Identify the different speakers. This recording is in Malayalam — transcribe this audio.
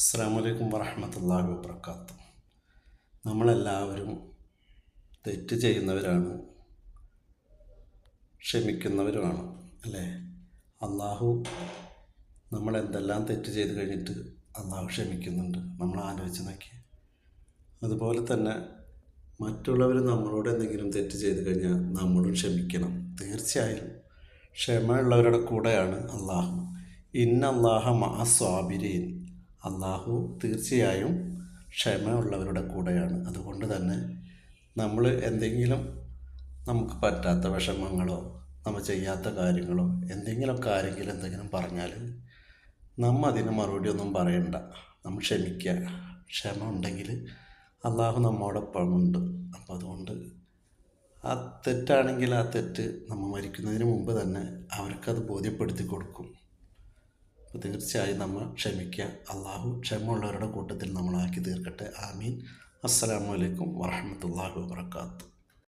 Speaker 1: അസ്സാം വലൈക്കും വറഹമത്തല്ലാഹി വബർക്കാത്തു നമ്മളെല്ലാവരും തെറ്റ് ചെയ്യുന്നവരാണ് ക്ഷമിക്കുന്നവരുമാണ് അല്ലേ? അള്ളാഹു നമ്മളെന്തെല്ലാം തെറ്റ് ചെയ്ത് കഴിഞ്ഞിട്ട് അള്ളാഹു ക്ഷമിക്കുന്നുണ്ട്. നമ്മൾ ആലോചിച്ച് നോക്കി അതുപോലെ തന്നെ മറ്റുള്ളവർ നമ്മളോട് എന്തെങ്കിലും തെറ്റ് ചെയ്ത് കഴിഞ്ഞാൽ നമ്മളും ക്ഷമിക്കണം. തീർച്ചയായും ക്ഷമയുള്ളവരുടെ കൂടെയാണ് അള്ളാഹു. ഇന്ന അള്ളാഹ സ്വാബിരീൻ അള്ളാഹു തീർച്ചയായും ക്ഷമയുള്ളവരുടെ കൂടെയാണ്. അതുകൊണ്ട് തന്നെ നമ്മൾ എന്തെങ്കിലും നമുക്ക് പറ്റാത്ത വിഷമങ്ങളോ നമ്മൾ ചെയ്യാത്ത കാര്യങ്ങളോ എന്തെങ്കിലുമൊക്കെ ആരെങ്കിലും എന്തെങ്കിലും പറഞ്ഞാൽ നമ്മ അതിന് മറുപടി ഒന്നും പറയണ്ട. നമ്മൾ ക്ഷമിക്കുക ക്ഷമ ഉണ്ടെങ്കിൽ അള്ളാഹു നമ്മോടൊപ്പമുണ്ട് അപ്പോൾ അതുകൊണ്ട് ആ തെറ്റാണെങ്കിൽ ആ തെറ്റ് നമ്മൾ മരിക്കുന്നതിന് മുമ്പ് തന്നെ അവർക്കത് ബോധ്യപ്പെടുത്തി കൊടുക്കും. അപ്പോൾ തീർച്ചയായും നമ്മൾ ക്ഷമിക്കുക. അള്ളാഹു ക്ഷമയുള്ളവരുടെ കൂട്ടത്തിൽ നമ്മളാക്കി തീർക്കട്ടെ. ആമീൻ. അസ്സലാമു അലൈക്കും വറഹമത്തല്ലാഹി വാബർക്കാത്തു